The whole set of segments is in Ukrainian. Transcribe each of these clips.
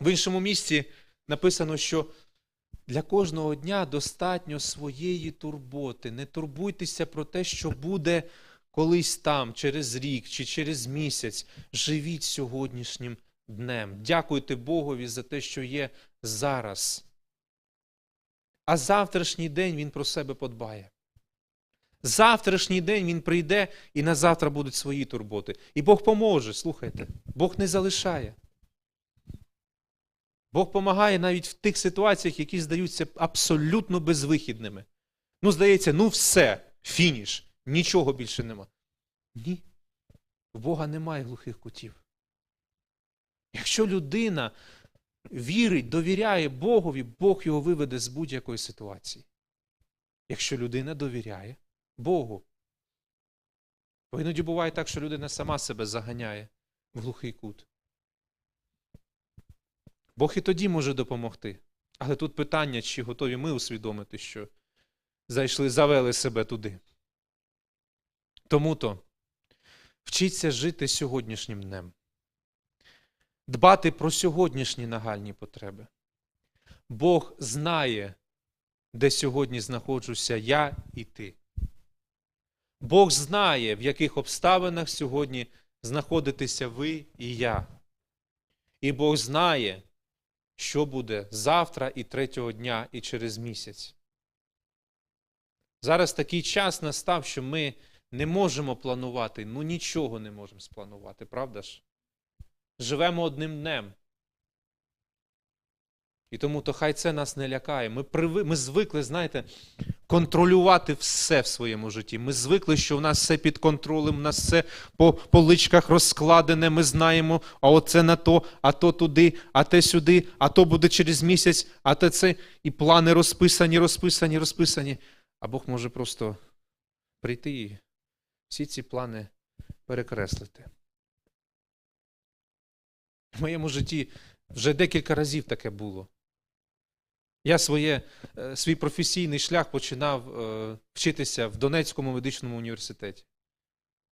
В іншому місці написано, що для кожного дня достатньо своєї турботи. Не турбуйтеся про те, що буде колись там, через рік чи через місяць. Живіть сьогоднішнім днем. Дякуйте Богові за те, що є зараз. А завтрашній день він про себе подбає. Завтрашній день він прийде і на завтра будуть свої турботи. І Бог поможе, слухайте. Бог не залишає. Бог допомагає навіть в тих ситуаціях, які здаються абсолютно безвихідними. Ну, здається, ну все, фініш, нічого більше нема. Ні. В Бога немає глухих кутів. Якщо людина вірить, довіряє Богові, Бог його виведе з будь-якої ситуації. Якщо людина довіряє Богу. Бо іноді буває так, що людина сама себе заганяє в глухий кут. Бог і тоді може допомогти. Але тут питання, чи готові ми усвідомити, що зайшли, завели себе туди. Тому то вчіться жити сьогоднішнім днем, дбати про сьогоднішні нагальні потреби. Бог знає, де сьогодні знаходжуся я і ти. Бог знає, в яких обставинах сьогодні знаходитеся ви і я. І Бог знає, що буде завтра і третього дня, і через місяць. Зараз такий час настав, що ми не можемо планувати, ну нічого не можемо спланувати, правда ж? Живемо одним днем. І тому то хай це нас не лякає. Ми, прив... ми звикли, знаєте, контролювати все в своєму житті. Ми звикли, що в нас все під контролем, у нас все по поличках розкладене, ми знаємо, а оце на то, а то туди, а те сюди, а то буде через місяць, а те це. І плани розписані, розписані, розписані. А Бог може просто прийти і всі ці плани перекреслити. В моєму житті вже декілька разів таке було. Я своє, е, свій професійний шлях починав е, вчитися в Донецькому медичному університеті.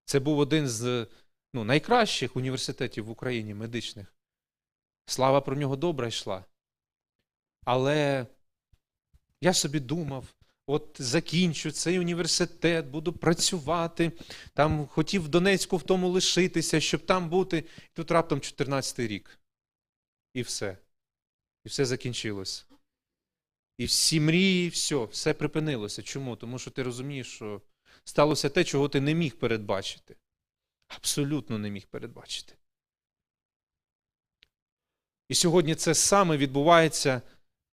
Це був один з ну, найкращих університетів в Україні медичних. Слава про нього добра йшла. Але я собі думав, от закінчу цей університет, буду працювати, там хотів в Донецьку в тому лишитися, щоб там бути. І тут раптом 14-й рік. І все. І все закінчилось. І всі мрії, все, все припинилося. Чому? Тому що ти розумієш, що сталося те, чого ти не міг передбачити. Абсолютно не міг передбачити. І сьогодні це саме відбувається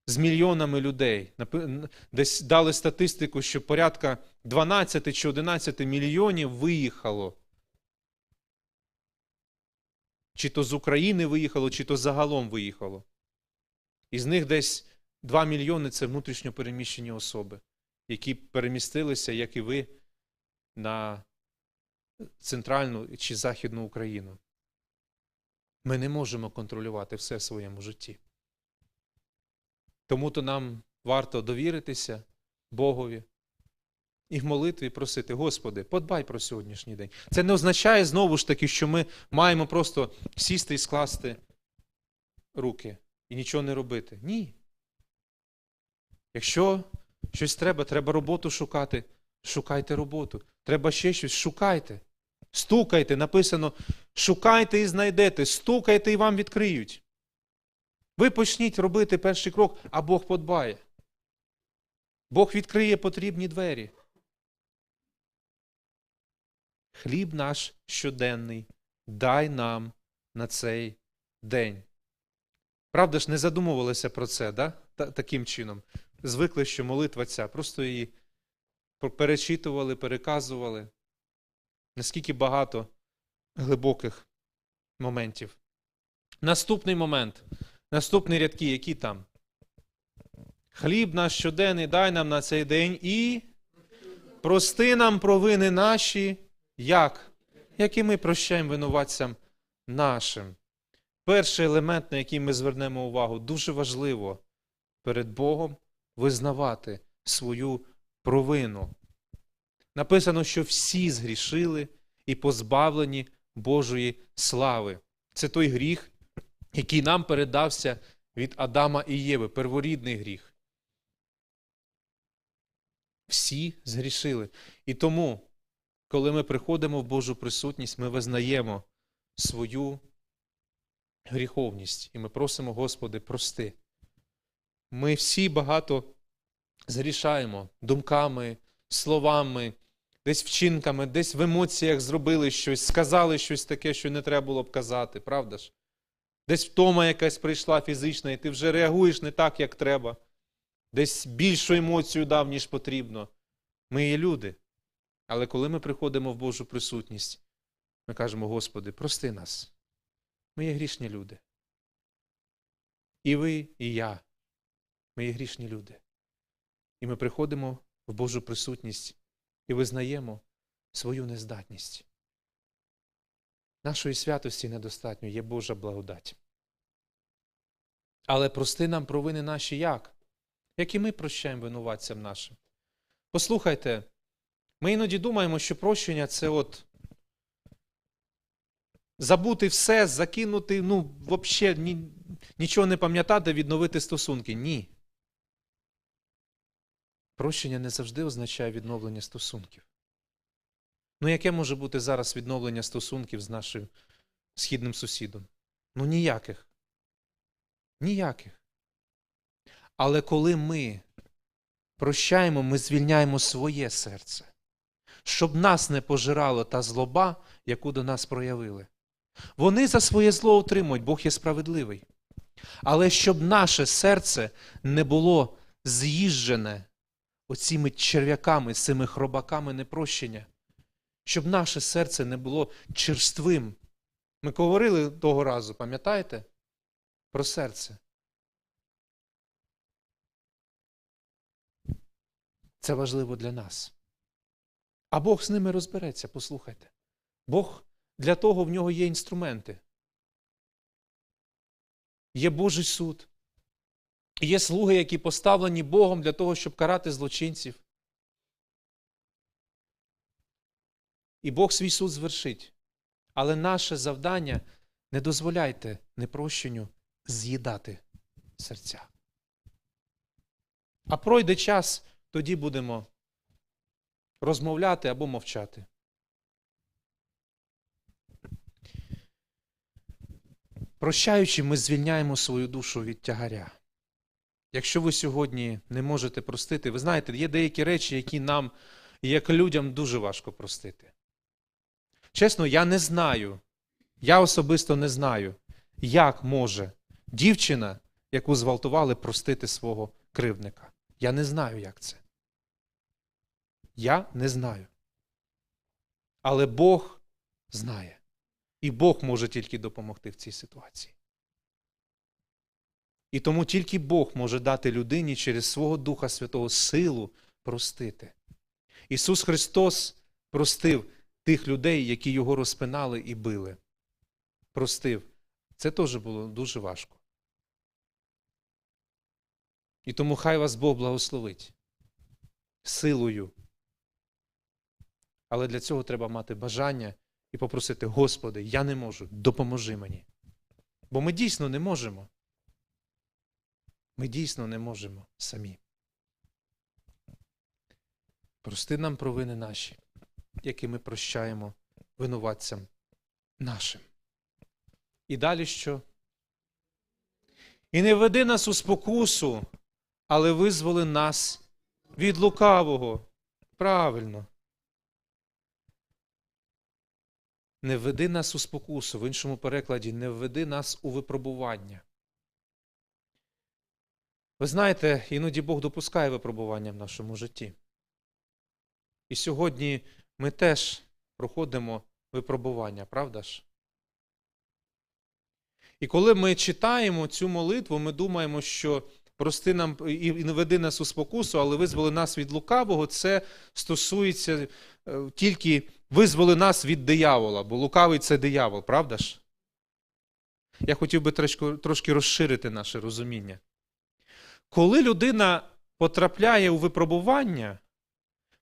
з мільйонами людей. Десь дали статистику, що порядка 12 чи 11 мільйонів виїхало. Чи то з України виїхало, чи то загалом виїхало. Із них десь 2 мільйони це внутрішньо переміщені особи, які перемістилися, як і ви, на центральну чи західну Україну. Ми не можемо контролювати все в своєму житті. Тому то нам варто довіритися Богові і в молитві просити, Господи, подбай про сьогоднішній день. Це не означає знову ж таки, що ми маємо просто сісти і скласти руки і нічого не робити. Ні. Якщо щось треба, треба роботу шукати, шукайте роботу. Треба ще щось, шукайте. Стукайте, написано, шукайте і знайдете, стукайте і вам відкриють. Ви почніть робити перший крок, а Бог подбає. Бог відкриє потрібні двері. Хліб наш щоденний, дай нам на цей день. Правда ж, не задумувалися про це, да? Та- таким чином. Звикли, що молитва ця, просто її перечитували, переказували. Наскільки багато глибоких моментів. Наступний момент. Наступні рядки, які там? Хліб наш щоденний дай нам на цей день і прости нам провини наші, як? Як і ми прощаємо винуватцям нашим. Перший елемент, на який ми звернемо увагу, дуже важливо перед Богом визнавати свою провину. Написано, що всі згрішили і позбавлені Божої слави. Це той гріх, який нам передався від Адама і Єви, перворідний гріх. Всі згрішили. І тому, коли ми приходимо в Божу присутність, ми визнаємо свою гріховність і ми просимо, Господи, прости. Ми всі багато згрішаємо думками, словами, десь вчинками, десь в емоціях зробили щось, сказали щось таке, що не треба було б казати, правда ж? Десь втома якась прийшла фізична, і ти вже реагуєш не так, як треба. Десь більшу емоцію дав, ніж потрібно. Ми є люди. Але коли ми приходимо в Божу присутність, ми кажемо, Господи, прости нас. Ми є грішні люди. І ви, і я. Ми є грішні люди. І ми приходимо в Божу присутність і визнаємо свою нездатність. Нашої святості недостатньо, є Божа благодать. Але прости нам провини наші як? Як і ми прощаємо винуватцям нашим. Послухайте, ми іноді думаємо, що прощення це от забути все, закинути, ну, взагалі ні, нічого не пам'ятати, відновити стосунки. Ні. Прощення не завжди означає відновлення стосунків. Ну, яке може бути зараз відновлення стосунків з нашим східним сусідом? Ну, ніяких. Ніяких. Але коли ми прощаємо, ми звільняємо своє серце, щоб нас не пожирала та злоба, яку до нас проявили. Вони за своє зло отримують, Бог є справедливий. Але щоб наше серце не було з'їжджене оціми черв'яками, цими хробаками непрощення, щоб наше серце не було черствим. Ми говорили того разу, пам'ятаєте? Про серце. Це важливо для нас. А Бог з ними розбереться, послухайте. Бог для того в нього є інструменти. Є Божий суд. Є слуги, які поставлені Богом для того, щоб карати злочинців. І Бог свій суд звершить. Але наше завдання не дозволяйте непрощенню з'їдати серця. А пройде час, тоді будемо розмовляти або мовчати. Прощаючи, ми звільняємо свою душу від тягаря. Якщо ви сьогодні не можете простити, ви знаєте, є деякі речі, які нам, як людям, дуже важко простити. Чесно, я не знаю, я особисто не знаю, як може дівчина, яку зґвалтували, простити свого кривдника. Я не знаю, як це. Я не знаю. Але Бог знає. І Бог може тільки допомогти в цій ситуації. І тому тільки Бог може дати людині через свого Духа Святого силу простити. Ісус Христос простив тих людей, які його розпинали і били. Простив. Це теж було дуже важко. І тому хай вас Бог благословить силою. Але для цього треба мати бажання і попросити, Господи, я не можу, допоможи мені. Бо ми дійсно не можемо. Ми дійсно не можемо самі. Прости нам провини наші, які ми прощаємо винуватцям нашим. І далі що? І не веди нас у спокусу, але визволи нас від лукавого. Правильно. Не введи нас у спокусу, в іншому перекладі, не введи нас у випробування. Ви знаєте, іноді Бог допускає випробування в нашому житті. І сьогодні ми теж проходимо випробування, правда ж? І коли ми читаємо цю молитву, ми думаємо, що прости нам і не веди нас у спокусу, але визволи нас від лукавого, це стосується е, тільки визволи нас від диявола, бо лукавий це диявол, правда ж? Я хотів би трошки, трошки розширити наше розуміння. Коли людина потрапляє у випробування,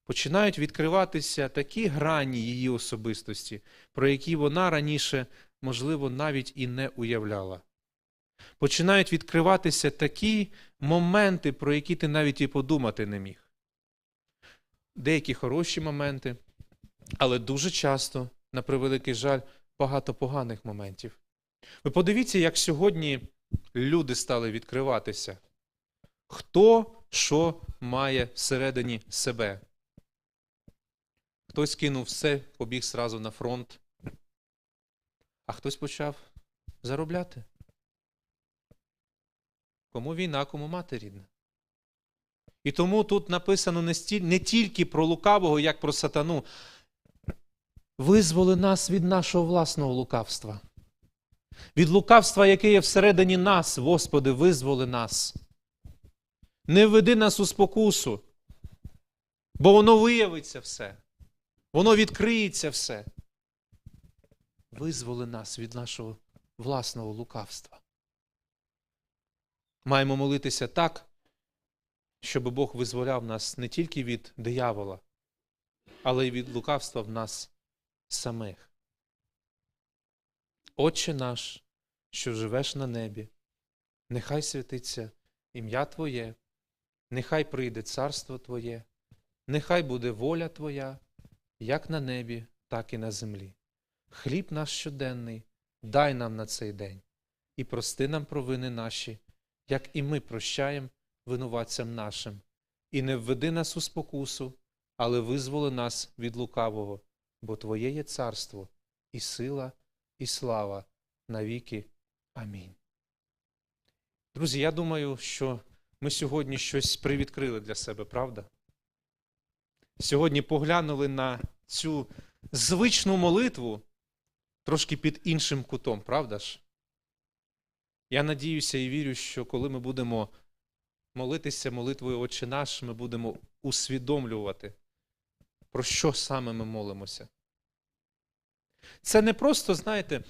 починають відкриватися такі грані її особистості, про які вона раніше, можливо, навіть і не уявляла. починають відкриватися такі моменти, про які ти навіть і подумати не міг. Деякі хороші моменти, але дуже часто, на превеликий жаль, багато поганих моментів. Ви подивіться, як сьогодні люди стали відкриватися. Хто що має всередині себе? Хтось кинув все, побіг сразу на фронт, а хтось почав заробляти. Кому війна, кому мати рідна. І тому тут написано не, стіль, не тільки про лукавого, як про сатану. Визволи нас від нашого власного лукавства. Від лукавства, яке є всередині нас, Господи, визволи нас. Не введи нас у спокусу, бо воно виявиться все, воно відкриється все. Визволи нас від нашого власного лукавства. Маємо молитися так, щоб Бог визволяв нас не тільки від диявола, але й від лукавства в нас самих. Отче наш, що живеш на небі, нехай святиться ім'я Твоє, нехай прийде царство Твоє, нехай буде воля Твоя, як на небі, так і на землі. Хліб наш щоденний, дай нам на цей день, і прости нам провини наші, як і ми прощаємо винуватцям нашим, і не введи нас у спокусу, але визволи нас від лукавого, бо Твоє є царство, і сила, і слава навіки. Амінь. Друзі, я думаю, що ми сьогодні щось привідкрили для себе, правда? Сьогодні поглянули на цю звичну молитву трошки під іншим кутом, правда ж? Я надіюся і вірю, що коли ми будемо молитися молитвою Отче наш, ми будемо усвідомлювати, про що саме ми молимося. Це не просто, знаєте,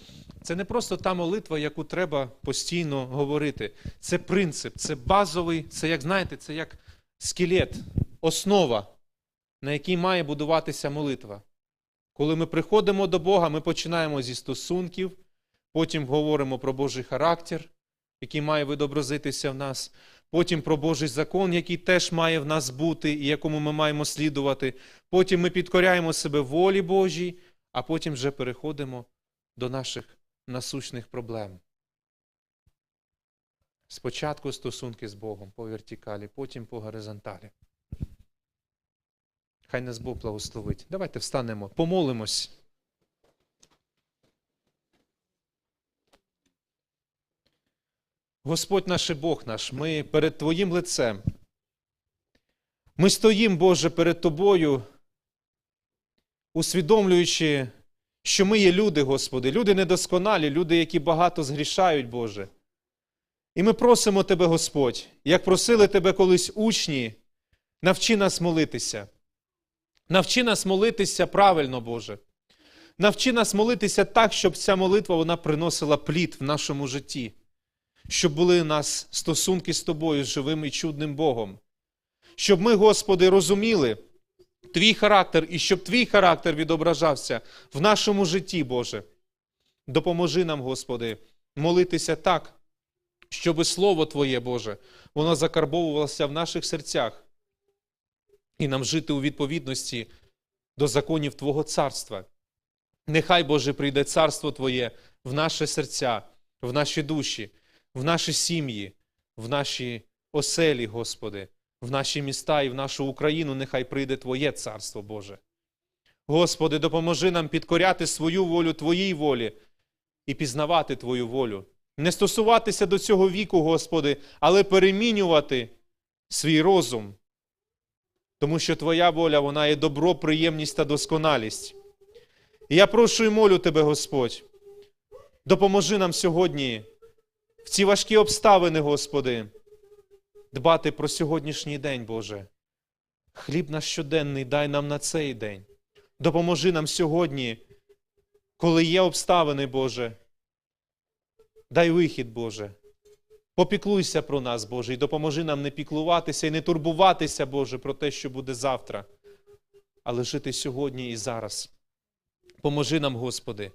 це не просто та молитва, яку треба постійно говорити. Це принцип, це базовий, це як знаєте, це як скелет, основа, на якій має будуватися молитва. Коли ми приходимо до Бога, ми починаємо зі стосунків, потім говоримо про Божий характер, який має відобразитися в нас, потім про Божий закон, який теж має в нас бути і якому ми маємо слідувати. Потім ми підкоряємо себе волі Божій, а потім вже переходимо до наших насущних проблем. Спочатку стосунки з Богом по вертикалі, потім по горизонталі. Хай нас Бог благословить. Давайте встанемо, помолимось. Господь наш і Бог наш, ми перед Твоїм лицем. Ми стоїмо, Боже, перед Тобою, усвідомлюючи, що ми є люди, Господи, люди недосконалі, люди, які багато згрішають, Боже. І ми просимо Тебе, Господь, як просили Тебе колись учні, навчи нас молитися. Навчи нас молитися правильно, Боже. Навчи нас молитися так, щоб ця молитва вона приносила плід в нашому житті, щоб були у нас стосунки з Тобою, з живим і чудним Богом. Щоб ми, Господи, розуміли Твій характер і щоб Твій характер відображався в нашому житті, Боже. Допоможи нам, Господи, молитися так, щоб Слово Твоє, Боже, воно закарбовувалося в наших серцях і нам жити у відповідності до законів Твого царства. Нехай, Боже, прийде царство Твоє в наші серця, в наші душі, в наші сім'ї, в наші оселі, Господи, в наші міста і в нашу Україну. Нехай прийде Твоє царство, Боже. Господи, допоможи нам підкоряти свою волю Твоїй волі і пізнавати Твою волю. Не стосуватися до цього віку, Господи, але перемінювати свій розум тому що Твоя воля, вона є добро, приємність та досконалість. І я прошу і молю Тебе, Господь, допоможи нам сьогодні в ці важкі обставини, Господи, дбати про сьогоднішній день, Боже. Хліб наш щоденний дай нам на цей день. Допоможи нам сьогодні, коли є обставини, Боже. Дай вихід, Боже. Попіклуйся про нас, Боже, і допоможи нам не піклуватися і не турбуватися, Боже, про те, що буде завтра, але жити сьогодні і зараз. Поможи нам, Господи,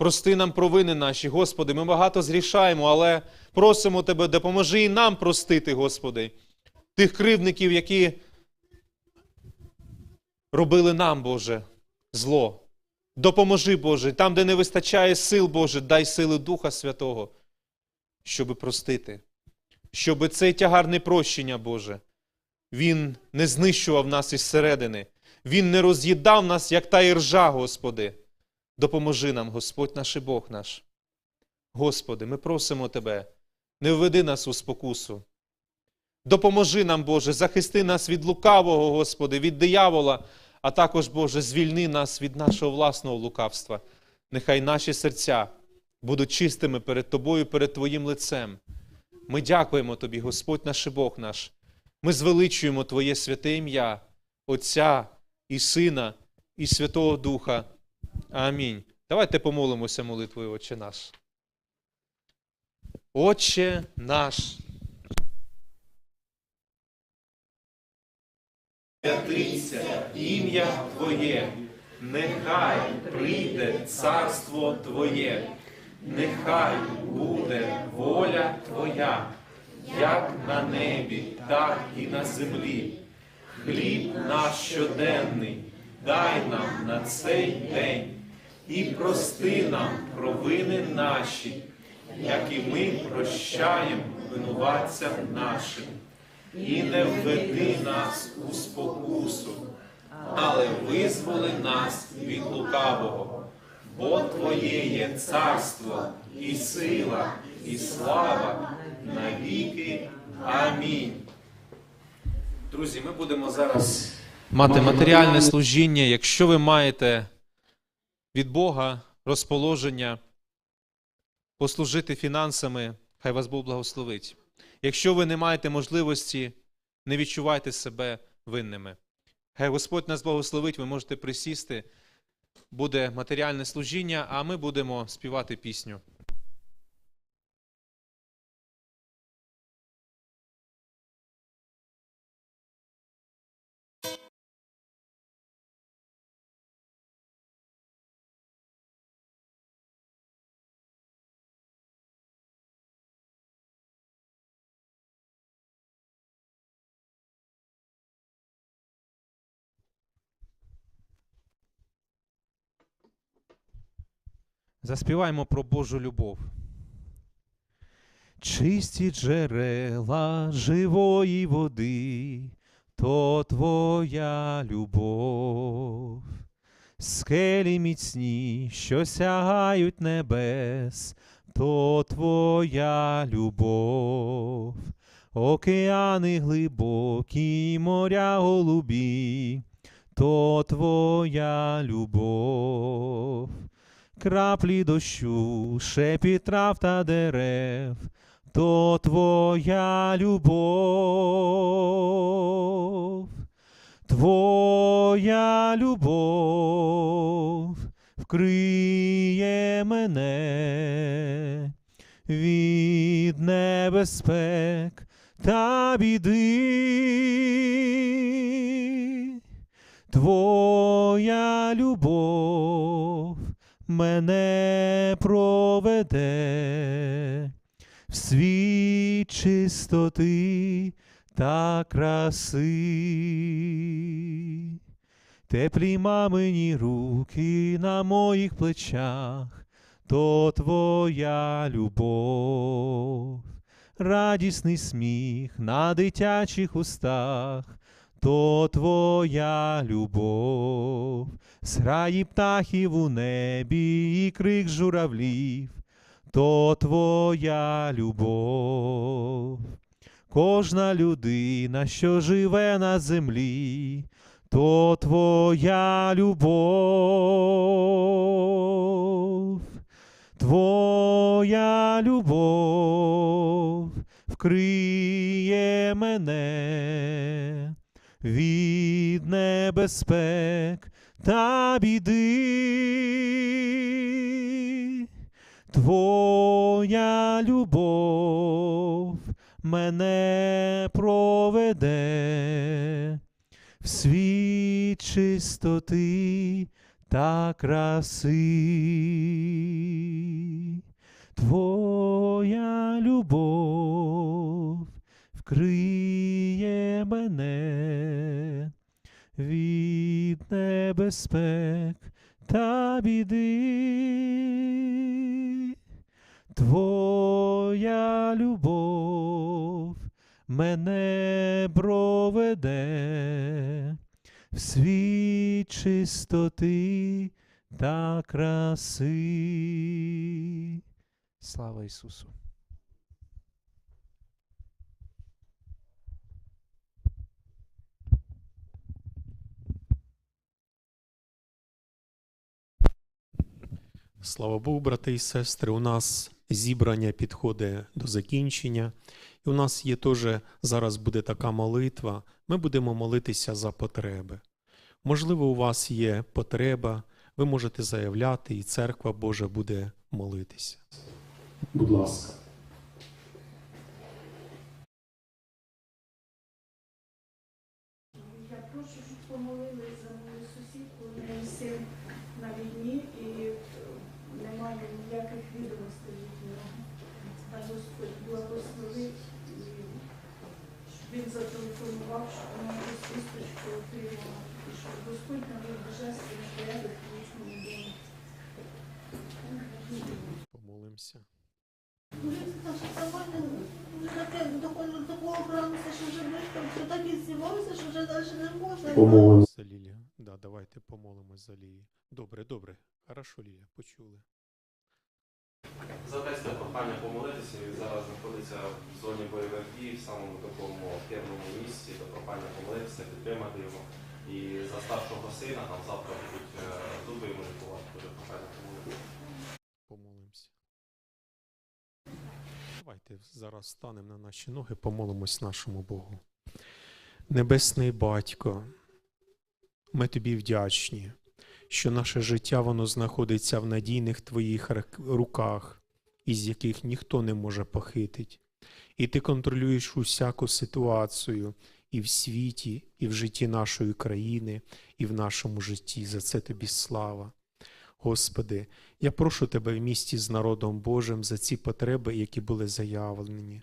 Прости нам провини наші, Господи. Ми багато зрішаємо, але просимо Тебе, допоможи і нам простити, Господи, тих кривдників, які робили нам, Боже, зло. Допоможи, Боже, там, де не вистачає сил, Боже, дай сили Духа Святого, щоби простити, щоби цей тягар непрощення, Боже, він не знищував нас із середини, він не роз'їдав нас, як та іржа, Господи. Допоможи нам, Господь наш і Бог наш. Господи, ми просимо Тебе, не введи нас у спокусу. Допоможи нам, Боже, захисти нас від лукавого, Господи, від диявола, а також, Боже, звільни нас від нашого власного лукавства. Нехай наші серця будуть чистими перед Тобою, перед Твоїм лицем. Ми дякуємо Тобі, Господь наш і Бог наш. Ми звеличуємо Твоє святе ім'я, Отця і Сина, і Святого Духа. Амінь. Давайте помолимося молитвою, Отче наш. Отче наш. Святиться ім'я Твоє, нехай прийде царство Твоє, нехай буде воля Твоя, як на небі, так і на землі. Хліб наш щоденний, дай нам на цей день і прости нам провини наші, як і ми прощаємо винуватцям нашим. І не введи нас у спокусу, але визволи нас від лукавого, бо Твоє є царство і сила, і слава навіки. Амінь. Друзі, ми будемо зараз мати матеріальне служіння. Якщо ви маєте від Бога розположення послужити фінансами, хай вас Бог благословить. Якщо ви не маєте можливості, не відчувайте себе винними. Хай Господь нас благословить, ви можете присісти, буде матеріальне служіння, а ми будемо співати пісню. Заспіваємо про Божу любов. Чисті джерела живої води, то твоя любов, скелі міцні, що сягають небес, то твоя любов, океани глибокі, моря голубі, то твоя любов краплі дощу, шепіт трав та дерев, то твоя любов, твоя любов вкриє мене від небезпек та біди. Твоя любов мене проведе в світ чистоти та краси. Теплі мамині руки на моїх плечах, то твоя любов, радісний сміх на дитячих устах, то твоя любов, зграї птахів у небі і крик журавлів, то твоя любов, кожна людина, що живе на землі, то твоя любов, твоя любов вкриє мене від небезпек та біди. Твоя любов мене проведе в світ чистоти та краси. Твоя любов вкриє мене від небезпек та біди. Твоя любов мене проведе в світ чистоти та краси. Слава Ісусу! Слава Богу, брати і сестри, у нас зібрання підходить до закінчення. І у нас є теж зараз буде така молитва. Ми будемо молитися за потреби. Можливо, у вас є потреба, ви можете заявляти, і церква Божа буде молитися. Будь ласка. Я прошу, щоб помолились за мою сусідку, у неї син на війні і немає ніяких відомостей від нього. А Господь благословив і щоб він зателефонував, щоб вона вісточку отримала. І щоб Господь навів божественний порядок в їхньому домі. Помолимося. Помолимося за Да, давайте помолимось за Лілію. Добре, добре. Хорошо, Лілія, почули. Задайте прохання помолитися. Він зараз знаходиться в зоні бойових дій, в самому такому активному місці, до прохання помолитися, підтримати його. І за старшого сина там завтра будуть е, зуби йому лікувати, дуже прохання помолитися. Помолимося. Давайте зараз станемо на наші ноги, помолимось нашому Богу. Небесний Батько, ми тобі вдячні, що наше життя воно знаходиться в надійних твоїх руках, із яких ніхто не може похитити. І ти контролюєш усяку ситуацію і в світі, і в житті нашої країни, і в нашому житті. За це тобі слава. Господи, я прошу Тебе в місті з народом Божим за ці потреби, які були заявлені.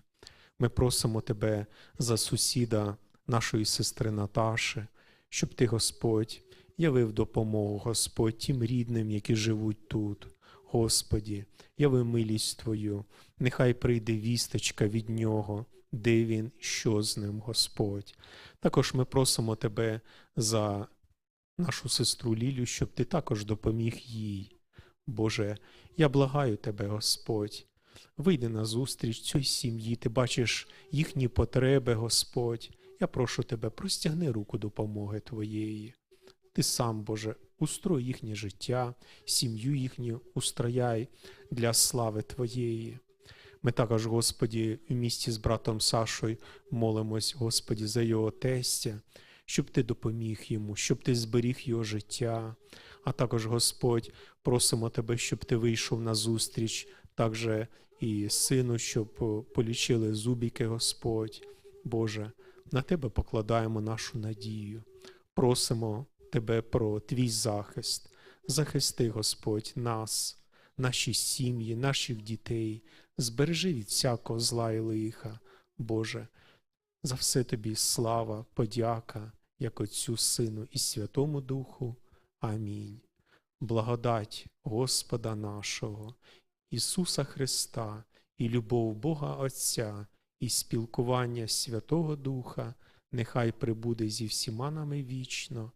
Ми просимо Тебе за сусіда нашої сестри Наташи, щоб Ти, Господь, явив допомогу, Господь, тим рідним, які живуть тут. Господі, яви милість Твою, нехай прийде вісточка від нього, де він, що з ним, Господь. Також ми просимо Тебе за нашу сестру Лілю, щоб ти також допоміг їй. Боже, я благаю тебе, Господь. Вийди на зустріч цій сім'ї, ти бачиш їхні потреби, Господь. Я прошу тебе, простягни руку допомоги Твоєї. Ти сам, Боже, устрой їхнє життя, сім'ю їхню устрояй для слави Твоєї. Ми також, Господі, в місті з братом Сашою молимось, Господі, за його тестя, щоб ти допоміг йому, щоб ти зберіг його життя. А також, Господь, просимо тебе, щоб ти вийшов на зустріч, також і сину, щоб полічили зубіки, Господь. Боже, на тебе покладаємо нашу надію. Просимо тебе про твій захист. Захисти, Господь, нас, наші сім'ї, наших дітей, збережи від всякого зла і лиха. Боже, за все тобі слава, подяка, як Отцю, Сину і Святому Духу. Амінь. Благодать Господа нашого, Ісуса Христа, і любов Бога Отця, і спілкування Святого Духа, нехай прибуде зі всіма нами вічно.